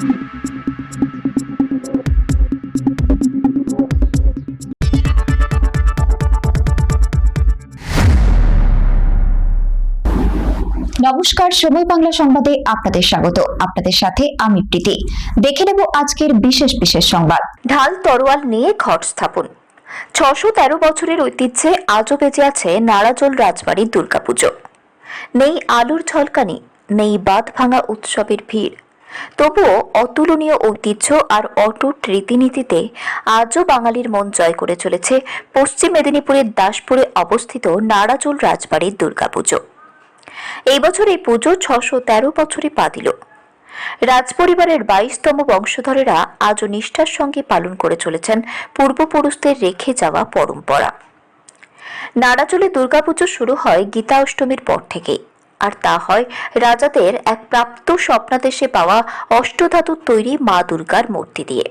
নমস্কার, সময় বাংলা সংবাদে আপনাদের স্বাগত। আপনাদের সাথে আমি প্রীতি। দেখে নেব আজকের বিশেষ বিশেষ সংবাদ। ঢাল তরোয়াল নিয়ে ঘট স্থাপন। ছশো তেরো বছরের ঐতিহ্যে আজও বেঁচে আছে নাড়াজোল রাজবাড়ির দুর্গাপুজো। নেই আলুর ঝলকানি, নেই বাঁধ ভাঙা উৎসবের ভিড়। তবুও অতুলনীয় ঐতিহ্য আর অটুট রীতিনীতিতে আজও বাঙালির মন জয় করে চলেছে পশ্চিম মেদিনীপুরের দাসপুরে অবস্থিত নাড়াজোল রাজবাড়ির দুর্গাপুজো। এই বছর এই পুজো ছশো তেরো বছরে পা দিল। রাজপরিবারের বাইশতম বংশধরেরা আজও নিষ্ঠার সঙ্গে পালন করে চলেছেন পূর্বপুরুষদের রেখে যাওয়া পরম্পরা। নাড়াচলে দুর্গাপুজো শুরু হয় গীতা অষ্টমীর পর থেকেই। আর তা হয় রাজাদের এক প্রাপ্ত স্বপ্নাদেশে পাওয়া অষ্টধাতুর তৈরি মা দুর্গার মূর্তি দিয়ে।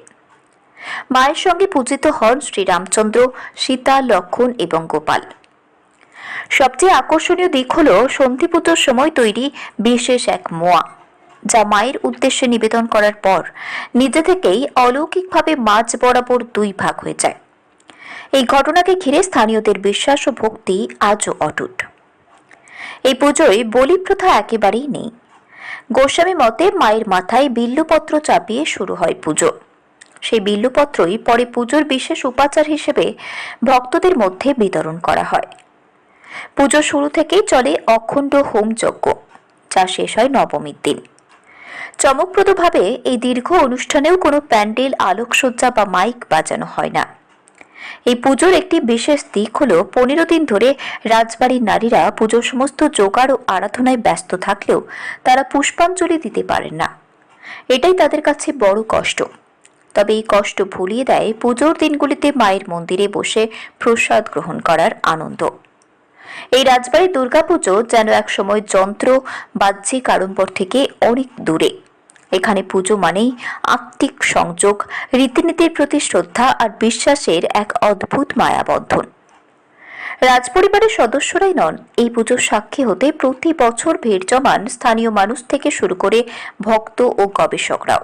মায়ের সঙ্গে পূজিত হন শ্রীরামচন্দ্র, সীতা, লক্ষণ এবং গোপাল। সবচেয়ে আকর্ষণীয় দিক হল সন্ধি পুজোর সময় তৈরি বিশেষ এক মোয়া, যা মায়ের উদ্দেশ্যে নিবেদন করার পর নিজে থেকেই অলৌকিকভাবে মাঝ বরাবর দুই ভাগ হয়ে যায়। এই ঘটনাকে ঘিরে স্থানীয়দের বিশ্বাস ও ভক্তি আজও অটুট। এই পুজোয় বলি প্রথা একেবারেই নেই। গোস্বামী মতে মায়ের মাথায় বিল্লুপত্র চাপিয়ে শুরু হয় পুজো। সেই বিল্লুপত্রই পরে পুজোর বিশেষ উপাচার হিসেবে ভক্তদের মধ্যে বিতরণ করা হয়। পুজো শুরু থেকেই চলে অখণ্ড হোমযজ্ঞ, যা শেষ হয় নবমীর দিন। চমকপ্রদভাবে এই দীর্ঘ অনুষ্ঠানেও কোনো প্যান্ডেল, আলোকসজ্জা বা মাইক বাজানো হয় না। এই পুজোর একটি বিশেষ দিক হল পনেরো দিন ধরে রাজবাড়ির নারীরা পুজোর সমস্ত জোগাড় ও আরাধনায় ব্যস্ত থাকলেও তারা পুষ্পাঞ্জলি দিতে পারেন না। এটাই তাদের কাছে বড় কষ্ট। তবে এই কষ্ট ভুলিয়ে দেয় পুজোর দিনগুলিতে মায়ের মন্দিরে বসে প্রসাদ গ্রহণ করার আনন্দ। এই রাজবাড়ির দুর্গাপুজো যেন এক সময় যন্ত্র, বাহ্যিক আড়ম্বর থেকে অনেক দূরে। এখানে পুজো মানেই আত্মিক সংযোগ, রীতিনীতির প্রতি শ্রদ্ধা আর বিশ্বাসের এক অদ্ভুত মায়াবন্ধন। রাজপরিবারের সদস্যরাই নন, এই পুজোর সাক্ষী হতে প্রতি বছর ভিড় জমান স্থানীয় মানুষ থেকে শুরু করে ভক্ত ও গবেষকরাও।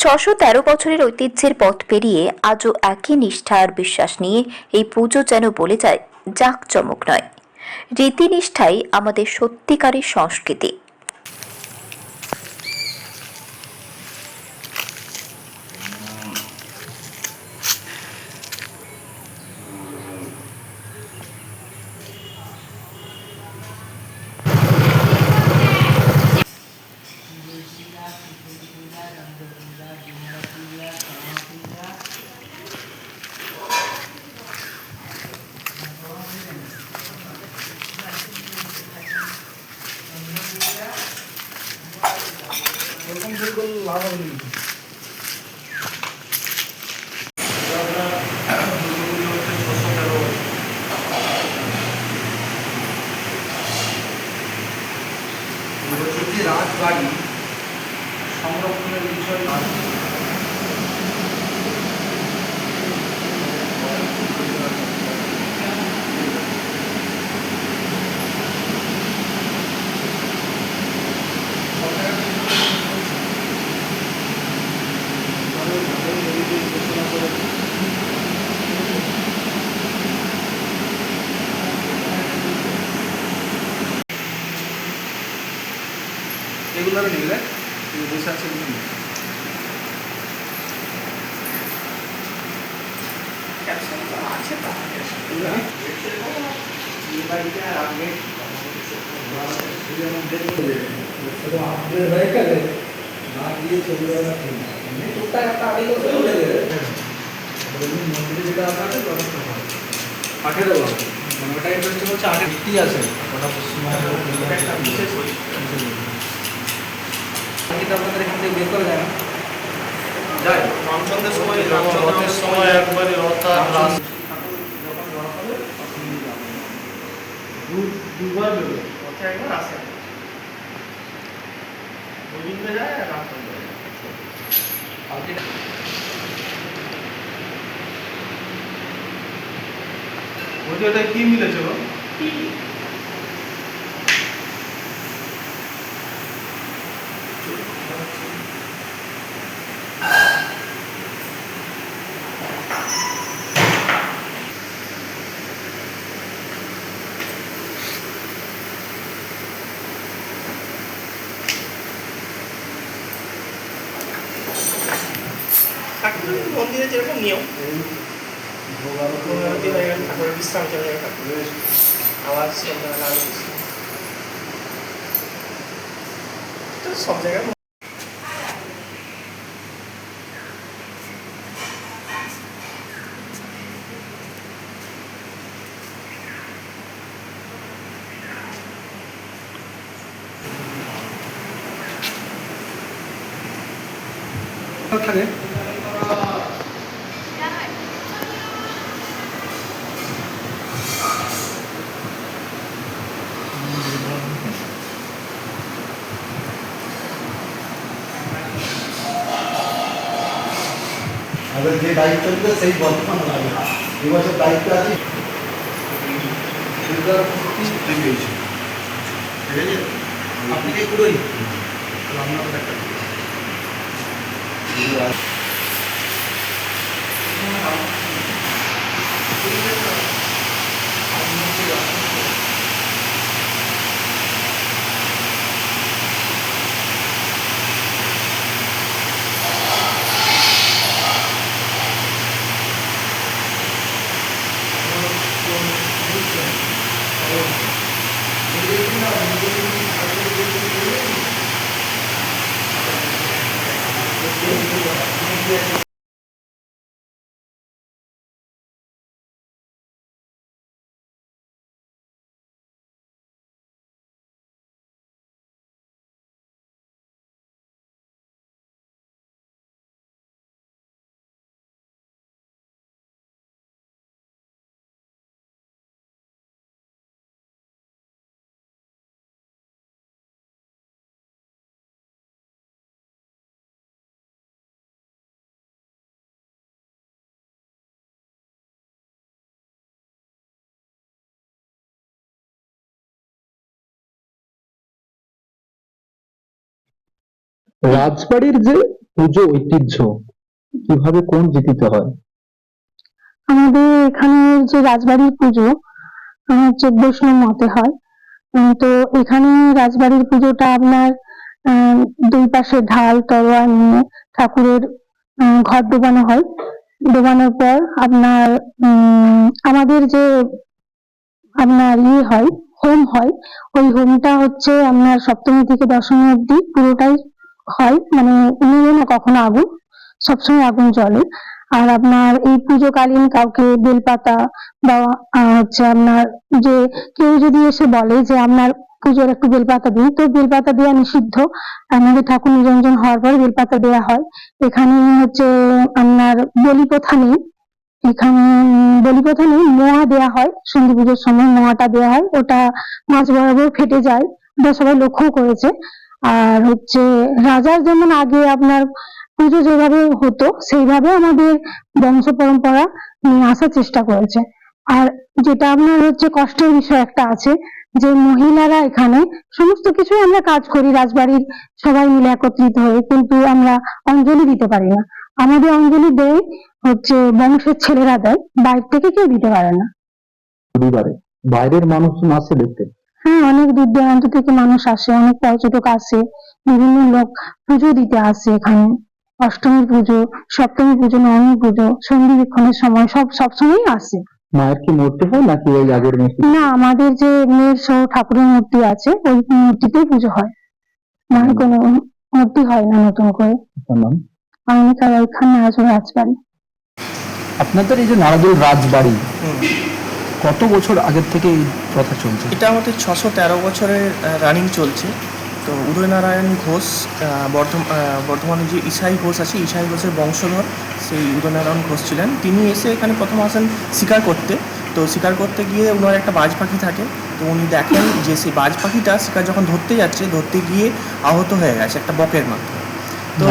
ছশো তেরো বছরের ঐতিহ্যের পথ পেরিয়ে আজও একই নিষ্ঠা আর বিশ্বাস নিয়ে এই পুজো যেন বলে যায়, জাঁকজমক নয়। রীতিনিষ্ঠাই আমাদের সত্যিকারের সংস্কৃতি। করলে লাভ হবে এগুলো আমি বসে আছে এগুলো নিলে। আছে তো এগুলো আমি এই বাড়িতে আর আগে আপনাদের হয়ে গেলে না গিয়ে চলে যাওয়া না টুকটাক একটা আগে। করতে চলে গেলে মন্দিরে যেটা আপনাকে হয় আঠেরো মানে ওটা ইন্টারেস্টিং হচ্ছে আঠেরো আছে ওটা পশ্চিমবঙ্গের একটা বিশেষ কিন্তু আপনাদের এখান থেকে বের করা যায় না। যায় রামচন্দ্রের সময় রামচন্দ্রের সময় একবারই রথ রাস দুবার বেরোবে রথে একবার আসে গোবিন্দ যায় আর রামচন্দ্র যায় কালকে ওটা কি? মিলেছে মন্দিরে যেরকম নিয়ম। ভোগারতি হয়ে গেলে ঠাকুরের বিশ্রাম চলে যাবে ঠাকুরের আবার তো সব জায়গায় থাকে আমাদের যে দায়িত্ব ছিল সেই বর্তমান লাগে এবছর দায়িত্ব আছে। ঠিক আছে আপনি কি পুরোই? আপনার একটা রাজবাড়ির যে পুজো ঐতিহ্য, কীভাবে কোন রীতিতে হয়? আমাদের এখানে যে রাজবাড়ির পুজো হচ্ছে বৈষ্ণব মতে হয় তো এখানে রাজবাড়ির পুজোটা আপনার দুই পাশে ঢাল, তলোয়ার নিয়ে ঠাকুরের ঘর ডোবানো হয়। ডোবানোর পর আপনার আমাদের যে আপনার ইয়ে হয়, হোম হয়, ওই হোমটা হচ্ছে আপনার সপ্তমী থেকে দশমী অবধি পুরোটাই হয় মানে নিয়ে না কখনো আগুন, সবসময় আগুন জ্বলে। আর আপনার এই পুজোকালীন কাউকে বেলপাতা বা হচ্ছে আপনার যে কেউ যদি এসে বলে যে আপনার পুজোর একটু বেলপাতা দিন, তো বেলপাতা দেওয়া নিষিদ্ধ। আমাদের ঠাকুর নিরঞ্জন হওয়ার পর বেলপাতা দেওয়া হয়। এখানে হচ্ছে আপনার বলি প্রথা নেই। এখানে বলি প্রথা নেই, মোয়া দেওয়া হয়। সন্ধি পুজোর সময় মোয়াটা দেওয়া হয়। ওটা মাঝ বরাবর ফেটে যায়। সবাই লক্ষ্য করেছে। আর হচ্ছে রাজার যেমন আগে আপনার পুজো যেভাবে হতো, সেইভাবে আমাদের বংশ পরম্পরা নিয়ে আসার চেষ্টা করেছে। আর যেটা আপনার হচ্ছে কষ্টের বিষয় একটা আছে, যে মহিলারা এখানে সমস্ত কিছুই আমরা কাজ করি, রাজবাড়ির সবাই মিলে একত্রিত হয়ে, কিন্তু আমরা অঞ্জলি দিতে পারি না। আমাদের অঞ্জলি দেয় হচ্ছে বংশের ছেলেরা দেয়, বাইরে থেকে কেউ দিতে পারে না। পরিবারে বাইরের মানুষজন আসে দেখতে হ্যাঁ অনেক দূর দূরান্ত থেকে মানুষ আসে অনেক পর্যটক আসে বিভিন্ন লোক পুজো দিতে আসে এখানে। অষ্টমী পুজো সপ্তমী পুজো নবমী পুজো সন্ধি বিক্ষণের সময় সব সবসময়ই আসে। মায়ের কি মূর্তি হয় নাকি ওই আগের মূর্তি? না আমাদের যে মেয়ের সহ ঠাকুরের মূর্তি আছে ওই মূর্তিতেই পুজো হয়। মানে কোনো মূর্তি হয় না নতুন করে। আমি নাম অনেকা এখানে আছে রাজবাড়ি। আপনাদের এই যে নারাজুল রাজবাড়ি। কত বছর আগের থেকে এই প্রথা চলছে? এটা আমাদের ছশো তেরো বছরের রানিং চলছে। তো উদয়নারায়ণ ঘোষ বর্ধমানে যে ইসাই ঘোষ আছে ইসাই ঘোষের বংশধর সেই উদয়নারায়ণ ঘোষ ছিলেন। তিনি এসে এখানে প্রথম আসেন শিকার করতে। তো শিকার করতে গিয়ে ওনার একটা বাজ পাখি থাকে। তো উনি দেখেন যে সেই বাজ পাখিটা শিকার যখন ধরতে যাচ্ছে ধরতে গিয়ে আহত হয়ে গেছে একটা বকের মাধ্যমে তো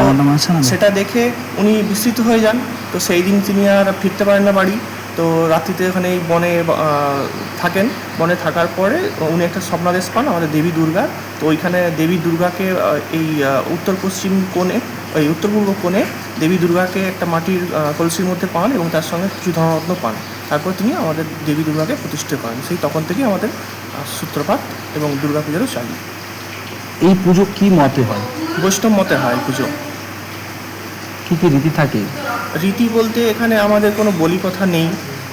সেটা দেখে উনি বিস্মিত হয়ে যান। তো সেই দিন তিনি আর ফিরতে পারেন না বাড়ি। তো রাত্রিতে ওখানে এই বনে থাকেন। বনে থাকার পরে উনি একটা স্বপ্নাদেশ পান আমাদের দেবী দুর্গা। তো ওইখানে দেবী দুর্গাকে এই উত্তর পশ্চিম কোণে এই উত্তর পূর্ব কোণে দেবী দুর্গাকে একটা মাটির কলসির মধ্যে পান এবং তার সঙ্গে কিছু ধনরত্ন পান। তারপর তিনি আমাদের দেবী দুর্গাকে প্রতিষ্ঠা করেন। সেই তখন থেকেই আমাদের সূত্রপাত এবং দুর্গা পুজোরও চালু। এই পুজো কি মতে হয়? বৈষ্ণব মতে হয় পুজো। কি কি রীতি থাকে? রীতি বলতে এখানে আমাদের কোনো বলি কথা নেই।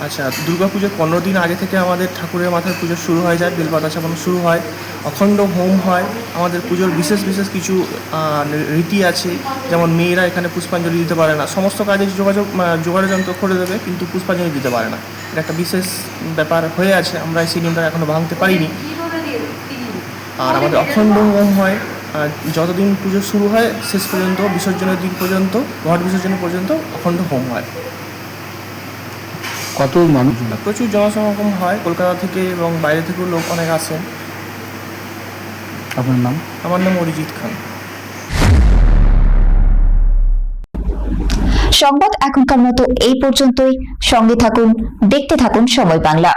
আচ্ছা দুর্গাপুজোর পনেরো দিন আগে থেকে আমাদের ঠাকুরের মাথার পুজো শুরু হয়ে যায় বেলপাতা চাপানো শুরু হয় অখণ্ড হোম হয়। আমাদের পুজোর বিশেষ বিশেষ কিছু রীতি আছে। যেমন মেয়েরা এখানে পুষ্পাঞ্জলি দিতে পারে না। সমস্ত কাজে যোগাযোগ আহ, যোগাড় যন্ত্র করে দেবে কিন্তু পুষ্পাঞ্জলি দিতে পারে না। এটা একটা বিশেষ ব্যাপার হয়ে আছে। আমরা এই নিয়মটা এখনও ভাঙতে পারিনি। আর আমাদের অখণ্ড হোম হয়। যতদিন পুজো শুরু হয় শেষ পর্যন্ত বিসর্জনের দিন পর্যন্ত ঘট বিসর্জন পর্যন্ত অখণ্ড হোম হয়। কত মানুষ প্রচুর জনসমাগম হয় কলকাতা থেকে এবং বাইরে থেকেও লোক অনেক আসেন। আপনার নাম? আমার নাম অরিজিৎ খান। সংবাদ এখনকার মতো এই পর্যন্তই। সঙ্গে থাকুন দেখতে থাকুন সময় বাংলা।